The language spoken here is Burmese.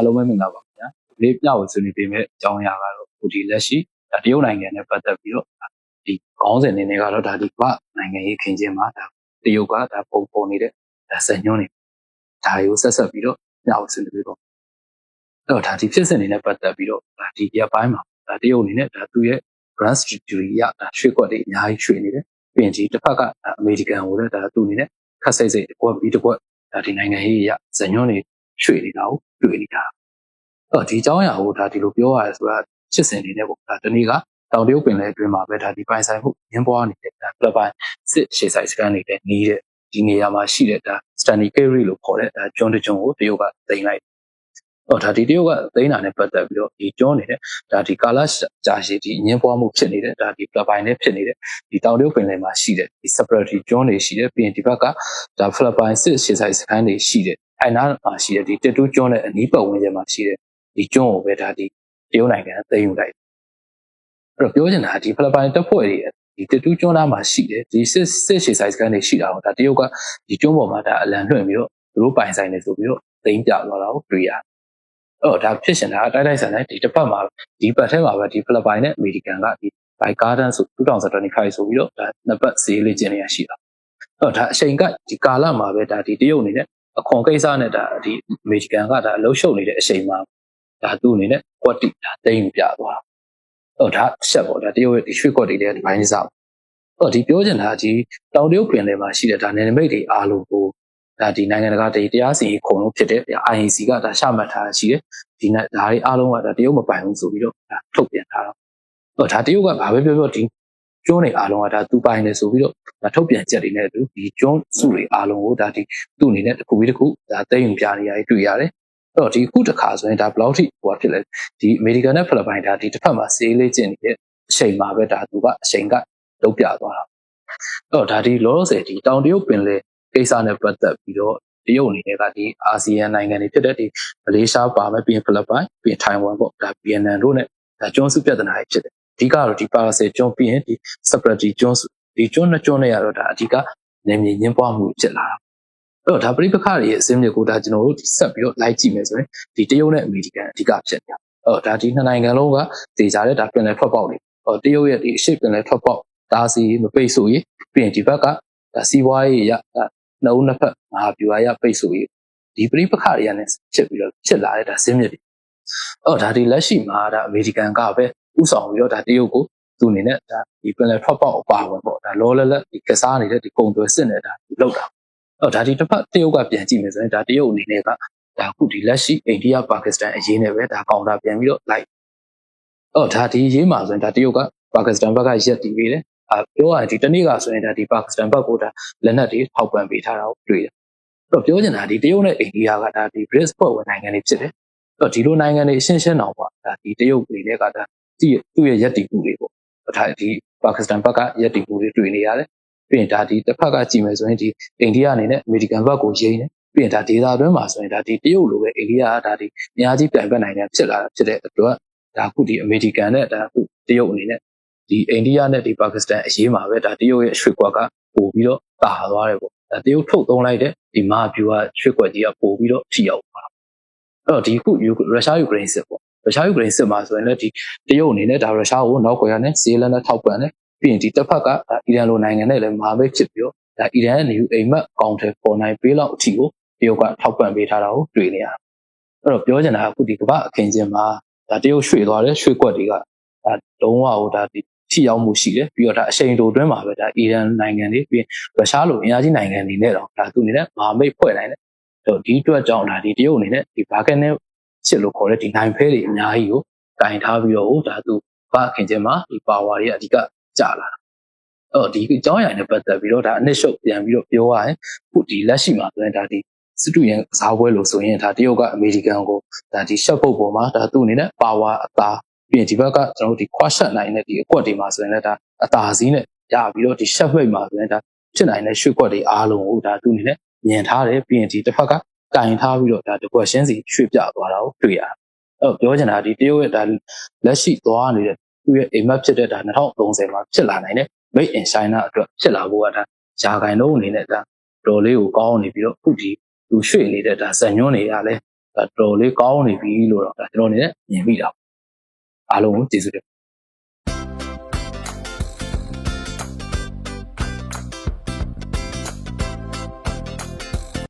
အားလုံးပဲမင်္ဂလာပါခင်ဗျာဒီနေ့ပြဝဆွေးနွေးပေးမယ့်အကြောင်းအရာကတော့ဟိုဒီလက်ရှိဒါတရုတ်နိုင်ငံနဲ့ပတ်သက်ပြီးတော့ဒီခေါင်းစဉ်အနေနဲ့ကတော့ဒါဒီကနိုင်ငံရေးခင်ချင်းမှာဒါတရုတ်ကဒါပုံပေါ်နေတဲ့ဒါစံညွှန်းတွေဒါကိုဆက်ဆက်ပြီးတော့ပြဝဆွေးနွေးပေးတော့အဲ့တော့ဒါဒီဖြစ်စဉ်တွေနဲ့ပတ်သက်ပြီးတော့ဒါဒီပြပိုင်းမှာဒါတရုတ်အနေနဲ့ဒါသူ့ရဲ့ grand strategy ရဒါရွှေ့ကွက်တွေအများကြီးရွှေ့နေတယ်ပြီးရင်ဒီတစ်ဖက်ကဒါအမေရိကန်ကိုလည်းဒါသူ့အနေနဲ့ခက်စိတ်စိတ်ကွက်ပြီးတစ်ကွက်ဒါဒီနိုင်ငံရေးရဇညွှန်းတွေ ရွှေ့နေတာကိုတွေ့နေတာအဲ့တော့ဒီအကြောင်းအရာကိုဒါဒီလိုပြောရတယ်ဆိုတာချစ်စင်နေတယ်ပေါ့ဒါဒီနေ့ကတောင်တရုတ်ပင်လယ်အတွင်းမှာပဲဒါဒီပိုင်ဆိုင်မှုရင်းပွားနေတဲ့ဒါပလပိုင်စစ်ရှေ့ဆိုင်စကန်နေတဲ့နေတဲ့ဒီနေရာမှာရှိတဲ့ဒါ Stanley Carey လို့ခေါ်တဲ့ဒါကျွန်းတစ်ကျွန်းကိုတရုတ်ကသိမ်းလိုက်ဟောဒါဒီတရုတ်ကသိမ်းတာနဲ့ပတ်သက်ပြီးတော့ဒီကျွန်းနေတဲ့ဒါဒီကာလကြာရှည်ဒီအငင်းပွားမှုဖြစ်နေတဲ့ဒါဒီပလပိုင်နဲ့ဖြစ်နေတဲ့ဒီတောင်တရုတ်ပင်လယ်မှာရှိတဲ့ဒီ separate ကျွန်းတွေရှိတယ်ပြီးရင်ဒီဘက်ကဒါဖိလစ်ပိုင်စစ်ရှေ့ဆိုင်စကန်တွေရှိတယ် အဲ့နာမှာရှိတဲ့ဒီတက်တူးကျွန်းနဲ့အနီးပတ်ဝန်းကျင်မှာရှိတဲ့ဒီကျွန်းကိုပဲဒါဒီတရုတ်နိုင်ငံသိမ်းယူလိုက်အဲ့တော့ပြောချင်တာဒီဖိလစ်ပိုင်တပ်ဖွဲ့တွေဒီတက်တူးကျွန်းသားမှာရှိတယ်ဒီစစ်စစ်ရှေ့ဆိုင်စကန်တွေရှိတာဟောဒါတရုတ်ကဒီကျွန်းပေါ်မှာဒါအလံလွှင့်ပြီးတော့သူတို့ပိုင်ဆိုင်နေဆိုပြီးတော့သိမ်းပြသွားတာကိုတွေ့ရတယ်အဲ့တော့ဒါဖြစ်ရှင်တာတိုက်တိုက်ဆန်တဲ့ဒီတစ်ပတ်မှာဒီပတ်ထဲမှာပဲဒီဖိလစ်ပိုင်နဲ့အမေရိကန်ကဒီ by garden ဆို2025ဆိုပြီးတော့ဒါနှစ်ပတ်ဈေးလေးကျင်းနေရရှိတာအဲ့တော့ဒါအချိန်ကဒီကာလမှာပဲဒါဒီတရုတ်အနေနဲ့ အခွန်ကိစ္စနဲ့ဒါဒီအမေရိကန်ကဒါအလုံးရှုပ်နေတဲ့အချိန်မှာဒါသူ့အနေနဲ့ကွက်တီဒါတိမ့်ပြသွားဟောဒါဆက်ပေါ့ဒါတရုတ်ရဲ့ဒီရွှေ့ကွက်တီတဲ့ဒီဘိုင်းစားဟောဒီပြောချင်တာဒီတောင်တရုတ်ပင်လယ်မှာရှိတဲ့ဒါနယ်နိမိတ်တွေအားလုံးကိုဒါဒီနိုင်ငံတကာတရားစီရင်ခုံလို့ဖြစ်တဲ့ IAC ကဒါရှမှတ်ထားရှိတယ်ဒီနဲ့ဒါတွေအားလုံးကဒါတရုတ်မပိုင်ဘူးဆိုပြီးတော့ဒါထုတ်ပြန်ထားတော့ဟောဒါတရုတ်ကဘာပဲပြောပြောဒီ ကျွန်းတွေအားလုံးကဒါသူပိုင်တယ်ဆိုပြီးတော့ဒါထုတ်ပြန်ချက်တွေနဲ့အတူဒီကျွန်းစုတွေအားလုံးကိုဒါဒီသူ့အနေနဲ့တစ်ခုပြီးတစ်ခုဒါသိမ်းယူပြနေရတယ်တွေ့ရတယ်အဲ့တော့ဒီခုတစ်ခါဆိုရင်ဒါဘလောက်ထိဟိုဖြစ်လဲဒီအမေရိကန်နဲ့ဖိလစ်ပိုင်ဒါဒီတစ်ဖက်မှာစေးလေးကျင့်နေတဲ့အချိန်မှာပဲဒါသူကအချိန်ကလုံးပြသွားတာအဲ့တော့ဒါဒီလောလောဆယ်ဒီတောင်တရုတ်ပင်လယ်ကိစ္စနဲ့ပတ်သက်ပြီးတော့တရုတ်အနေနဲ့ကဒီအာဆီယံနိုင်ငံတွေဖြစ်တဲ့ဒီမလေးရှားပါမယ်ပြီးရင်ဖိလစ်ပိုင်ပြီးရင်ထိုင်ဝမ်ပေါ့ဒါဗီယက်နမ်တို့နဲ့ဒါကျွန်းစုပြဿနာတွေဖြစ်တယ်အ ဓိကတော့ဒီပါဆယ်ကျွန်းပြီးရင်ဒီ separate ကျွန်းစုဒီကျွန်းနှစ်ကျွန်းနဲ့ရတော့ဒါအဓိကနေမြေညင်းပွားမှုဖြစ်လာတာအဲ့တော့ဒါပြိပခါတွေရဲ့အစင်းမြစ်ကိုဒါကျွန်တော်တို့ဆက်ပြီးတော့လိုက်ကြည့်မယ်ဆိုရင်ဒီတရုတ်နဲ့အမေရိကန်အဓိကဖြစ်နေတာအဲ့တော့ဒါဒီနှစ်နိုင်ငံလုံးကဒေကြတဲ့ဒါပြင်လည်ထွက်ပေါက်တွေဟောတရုတ်ရဲ့ဒီအရှိပြင်လည်ထွက်ပေါက်ဒါစီမပိတ်ဆိုရေးပြီးရင်ဒီဘက်ကဒါစီးပွားရေးရဒါနှစ်ဦးနှစ်ဖက်မဟာဗျူဟာရပိတ်ဆိုရေးဒီပြိပခါတွေကနေဖြစ်ပြီးတော့ဖြစ်လာတဲ့ဒါစင်းမြစ်တွေအဲ့တော့ဒါဒီလက်ရှိမှာဒါအမေရိကန်ကပဲ ဥဆောင်ပြီးတော့ဒါတရုတ်ကိုသူအနေနဲ့ဒါဒီပင်လယ်ထွက်ပေါက်အပါဝင်ပေါ့ဒါလောလလက်ဒီကစားနေတဲ့ဒီကုံသွဲစစ်နေတာလောက်တာအော်ဒါဒီတစ်ဖက်တရုတ်ကပြန်ကြည့်မယ်ဆိုရင်ဒါတရုတ်အနေနဲ့ကဒါခုဒီလက်ရှိအိန္ဒိယပါကစ္စတန်အရေးနဲ့ပဲဒါကောင်တာပြန်ပြီးတော့လိုက်အော်ဒါဒီရေးမှာဆိုရင်ဒါတရုတ်ကပါကစ္စတန်ဘက်ကရက်တည်ပေးတယ်အာပြောရရင်ဒီတနေ့ကဆိုရင်ဒါဒီပါကစ္စတန်ဘက်ကိုဒါလက်နက်တွေထောက်ပံ့ပေးထားတာကိုတွေ့တယ်အဲ့တော့ပြောချင်တာဒီတရုတ်နဲ့အိန္ဒိယကဒါဒီ BRICS ဖွဲ့ဝင်နိုင်ငံတွေဖြစ်တယ်အဲ့တော့ဒီလိုနိုင်ငံတွေအရှင်းရှင်းတော့ပေါ့ဒါဒီတရုတ်တွေလည်းကဒါ သူ့ရဲ့ရက်တည်မှုတွေပေါ့ဒါဒီပါကစ္စတန်ဘက်ကရက်တည်မှုတွေတွေ့နေရတယ်ပြီးရင်ဒါဒီတစ်ဖက်ကကြည့်မယ်ဆိုရင်ဒီအိန္ဒိယအနေနဲ့အမေရိကန်ဘက်ကိုရိမ့်တယ်ပြီးရင်ဒါဒေသတွင်းမှာဆိုရင်ဒါဒီတရုတ်လိုပဲအိန္ဒိယကဒါဒီအများကြီးပြန်ပတ်နိုင်တယ်ဖြစ်လာတာဖြစ်တဲ့အတွက်ဒါခုဒီအမေရိကန်နဲ့ဒါခုတရုတ်အနေနဲ့ဒီအိန္ဒိယနဲ့ဒီပါကစ္စတန်အရေးမှာပဲဒါတရုတ်ရဲ့ရွှေကွက်ကပို့ပြီးတော့တာသွားတယ်ပေါ့ဒါတရုတ်ထုတ်သုံးလိုက်တဲ့ဒီမဟာဗျူဟာရွှေကွက်ကြီးကပို့ပြီးတော့ထိရောက်သွားအဲ့တော့ဒီခုရုရှားယူကရိန်းစစ်ပေါ့ ရုရှားယူကရိန်းစစ်မှာဆိုရင်လည်းဒီတရုတ်အနေနဲ့ဒါရုရှားကိုနောက်ကွယ်ရနဲ့ဇေလန်နဲ့ထောက်ပံ့တယ်ပြီးရင်ဒီတစ်ဖက်ကအီရန်လိုနိုင်ငံနဲ့လည်းမဟာမိတ်ဖြစ်ပြီးတော့ဒါအီရန်ရဲ့နေအိမ်မက်ကောင်တယ်ပေါ်နိုင်ပေးလောက်အထိကိုတရုတ်ကထောက်ပံ့ပေးထားတာကိုတွေ့နေရတယ်အဲ့တော့ပြောချင်တာကအခုဒီကမ္ဘာအခင်းချင်းမှာဒါတရုတ်ရွှေ့သွားတယ်ရွှေ့ကွက်တွေကဒါလုံးဝဟိုဒါဒီထိရောက်မှုရှိတယ်ပြီးတော့ဒါအချိန်တိုအတွင်းမှာပဲဒါအီရန်နိုင်ငံတွေပြီးရုရှားလိုအင်အားကြီးနိုင်ငံတွေနဲ့တော့ဒါသူအနေနဲ့မဟာမိတ်ဖွဲ့နိုင်တယ်တော့ဒီအတွက်ကြောင့်ဒါဒီတရုတ်အနေနဲ့ဒီဘာကန်နဲ့ စစ်လို့ခေါ်တဲ့ဒီနိုင်ဖဲတွေအများကြီးကိုကင်ထားပြီးတော့ဒါသူဘာခင်ချင်းမှာဒီပါဝါတွေအဓိကကျလာတာအဲ့တော့ဒီအကြောင်းအရာနဲ့ပတ်သက်ပြီးတော့ဒါအနစ်ရှုပ်ပြန်ပြီးတော့ပြောရရင်ခုဒီလက်ရှိမှာဆိုရင်ဒါဒီစစ်တူရင်စားပွဲလို့ဆိုရင်ဒါတရုတ်ကအမေရိကန်ကိုဒါဒီရှက်ပုတ်ပေါ်မှာဒါသူ့အနေနဲ့ပါဝါအသာပြီးရင်ဒီဘက်ကကျွန်တော်တို့ဒီခွာရှက်နိုင်တဲ့ဒီအကွက်တွေမှာဆိုရင်လည်းဒါအသာစီးနဲ့ရပြီးတော့ဒီရှက်မိတ်မှာဆိုရင်ဒါဖြစ်နိုင်တဲ့ရွှေကွက်တွေအားလုံးကိုဒါသူ့အနေနဲ့မြင်ထားတယ်ပြီးရင်ဒီတစ်ဖက်က ကင်ထားပြီးတော့ဒါတကွက်ရှင်းစီရွှေ့ပြသွားတာကိုတွေ့ရတယ်အဲ့ပြောချင်တာဒီတရုတ်ရဲ့ဒါလက်ရှိသွားနေတဲ့သူ့ရဲ့အိမ်မက်ဖြစ်တဲ့ဒါ2030မှာဖြစ်လာနိုင်တဲ့ made in China အတွက်ဖြစ်လာဖို့ကဒါယာဂိုင်လုံးအနေနဲ့ဒါတော်လေးကိုကောင်းနေပြီးတော့ခုဒီသူရွှေ့နေတဲ့ဒါဇန်ညွန်းတွေကလည်းဒါတော်တော်လေးကောင်းနေပြီလို့တော့ဒါကျွန်တော်အနေနဲ့မြင်မိတာပေါ့အားလုံးကိုကျေးဇူးတင်